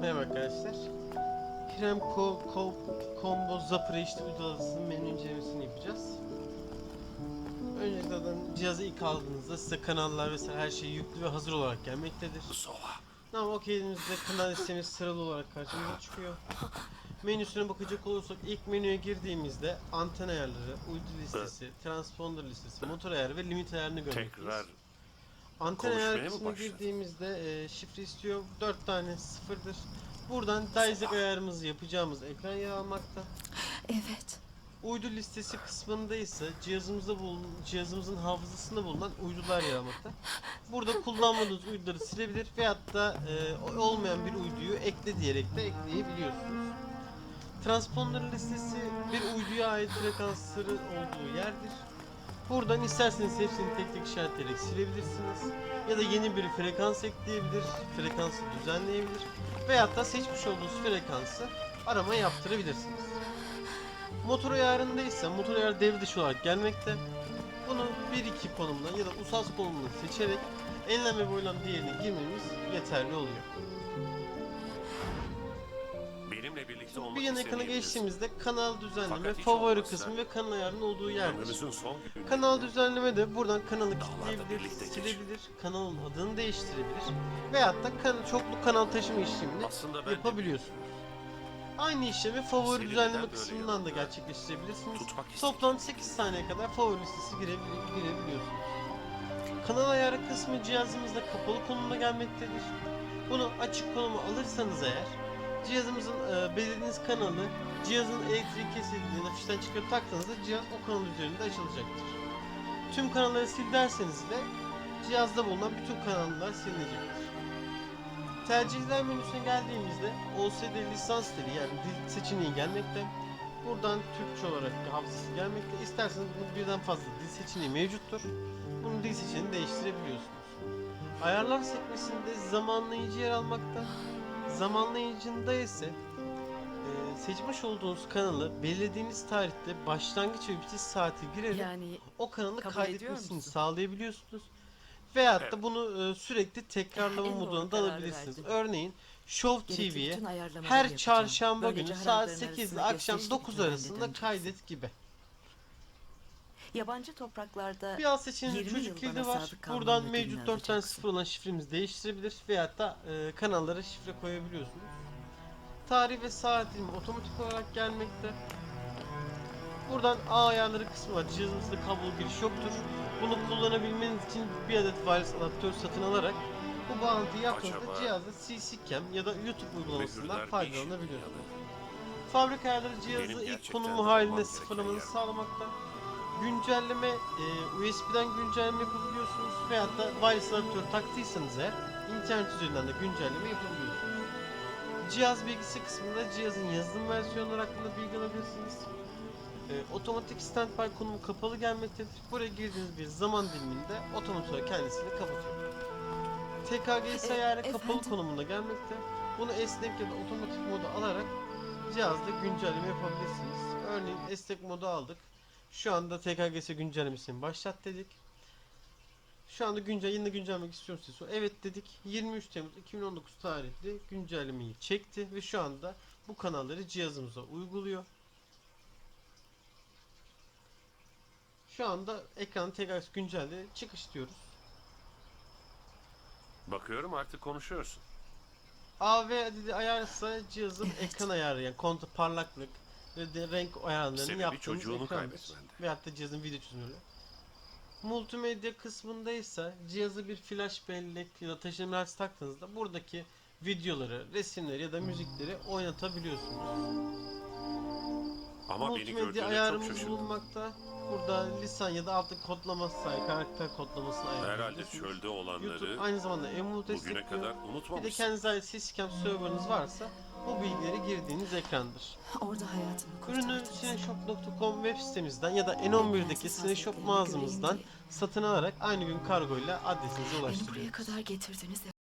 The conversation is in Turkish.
Merhaba arkadaşlar. Krem ko, ko, combo zapre işte uygulamasının menü incelemesini yapacağız. Önce zaten cihazı ilk aldığınızda size kanallar vesaire her şey yüklü ve hazır olarak gelmektedir. Tamam okeydimizde kanal listemiz sıralı olarak karşımıza çıkıyor. Menüsüne bakacak olursak ilk menüye girdiğimizde anten ayarları, uydu listesi, transponder listesi, motor ayarı ve limit ayarını görmekteyiz. Tekrar Anten konuşmaya ayar mı kısmına başladın? girdiğimizde e, şifre istiyor. 4 tane sıfırdır. Buradan DialSec ayarımızı yapacağımız ekran yer almakta. Evet. Uydu listesi kısmında ise cihazımızda bulun, cihazımızın hafızasında bulunan uydular yer almakta. Burada kullanmadığınız uyduları silebilir veyahut da e, olmayan bir uyduyu ekle diyerek de ekleyebiliyorsunuz. Transponder listesi bir uyduya ait frekansları olduğu yerdir. Buradan isterseniz hepsini tek tek işaretleyerek silebilirsiniz. Ya da yeni bir frekans ekleyebilir, frekansı düzenleyebilir. Veyahut da seçmiş olduğunuz frekansı arama yaptırabilirsiniz. Motor ayarında ise motor ayarı devre dışı olarak gelmekte. Bunu 1-2 konumdan ya da usas konumunu seçerek enlem ve boylam değerini girmemiz yeterli oluyor. Birlikte olmak Bir yan ekrana istemeyebilirsin. geçtiğimizde kanal düzenleme, Fakat hiç favori olmazsa kısmı ve kanal ayarının olduğu yerdir. Ömrümüzün son Kanal düzenleme de buradan kanalı Dağlarda kilitleyebilir, birlikte silebilir, kanalın adını değiştirebilir veyahut da kan çoklu kanal taşıma işlemini aslında ben yapabiliyorsunuz. Aynı işlemi favori Seni düzenleme böyle kısmından da gerçekleştirebilirsiniz. tutmak istedim. Toplam 8 saniye kadar favori listesi girebil- girebiliyorsunuz. Kanal ayarı kısmı cihazımızda kapalı konumuna gelmektedir. Bunu açık konuma alırsanız eğer cihazımızın e, belirlediğiniz kanalı cihazın elektrik kesildiğinde fişten çıkarıp taktığınızda cihaz o kanal üzerinde açılacaktır. Tüm kanalları sil derseniz de cihazda bulunan bütün kanallar silinecektir. Tercihler menüsüne geldiğimizde OSD lisans dili yani dil seçeneği gelmekte. Buradan Türkçe olarak hafızası gelmekte. İsterseniz bunun birden fazla dil seçeneği mevcuttur. Bunun dil seçeneğini değiştirebiliyorsunuz. Ayarlar sekmesinde zamanlayıcı yer almakta. Zamanlayıcında ise e, seçmiş olduğunuz kanalı belirlediğiniz tarihte başlangıç ve bitiş saati girerek Yani o kanalı kabul ediyor kaydetmesini musun? sağlayabiliyorsunuz. Veyahut da Evet. bunu e, sürekli tekrarlama En doğru moduna da kararı alabilirsiniz. verdin. Örneğin Show gerekli TV'ye bütün ayarlamaları her yapacağım. çarşamba Böylece günü saat hatların 8 ile arasındaki akşam eşleştik 9 halinde arasında kaydet gibi. Yabancı topraklarda Bir seçeneğinde 20 çocuk kilidi var. Buradan mevcut 4 tane sıfır olan şifremizi değiştirebilir veyahut da e, kanallara şifre koyabiliyorsunuz. Tarih ve saat dilimi otomatik olarak gelmekte. Buradan ağ ayarları kısmı var. Cihazınızda kablo giriş yoktur. Bunu kullanabilmeniz için bir adet wireless adaptör satın alarak bu bağlantıyı yaptığınızda cihazda CC Cam ya da YouTube uygulamasından faydalanabiliyorsunuz. Fabrika ayarları cihazı ilk konumu gereken sıfırlamanızı sağlamakta. Güncelleme, e, USB'den güncelleme yapabiliyorsunuz veyahut da wireless adaptör taktıysanız eğer internet üzerinden de güncelleme yapabiliyorsunuz. Cihaz bilgisi kısmında cihazın yazılım versiyonları hakkında bilgi alabilirsiniz. E, otomatik standby konumu kapalı gelmektedir. Buraya girdiğiniz bir zaman diliminde otomatik olarak kendisini kapatıyor. TKGS E, ayarı kapalı efendim? konumunda gelmekte. Bunu esnek ya da otomatik moda alarak cihazda güncelleme yapabilirsiniz. Örneğin esnek modu aldık. Şu anda TKGS güncellemesini başlat dedik. Şu anda güncel yine güncellemek istiyorsanız evet dedik. 23 Temmuz 2019 tarihli güncellemeyi çekti ve şu anda bu kanalları cihazımıza uyguluyor. Şu anda ekran TKGS güncelde çıkış diyoruz. Bakıyorum artık konuşuyorsun. AV adedi ayarsa cihazın ekran ayarı yani kontu parlaklık ve de renk ayarlarını Sebebi yaptığınız çocuğunu ekrandır. Veyahut da cihazın video çözünürlüğü. Multimedya kısmında ise cihazı bir flash bellek ya da taşınma taktığınızda buradaki videoları, resimleri ya da müzikleri oynatabiliyorsunuz. Ama beni Multimedya gördüğünde çok ayarımız şaşırdım. bulunmakta. Burada lisan ya da altta kodlaması sahip karakter kodlamasını Herhalde ayarlayabilirsiniz. çölde YouTube olanları aynı zamanda emul bugüne destekliyor. kadar Bir de unutmamışsın. kendinize ait Syscam serverınız varsa bu bilgileri girdiğiniz ekrandır. orada hayatımı Ürünü kurtardın. Sineshop.com web sitemizden ya da N11'deki Sineshop mağazamızdan satın alarak aynı gün kargo ile adresinize Beni buraya ulaştırıyoruz. kadar getirdiniz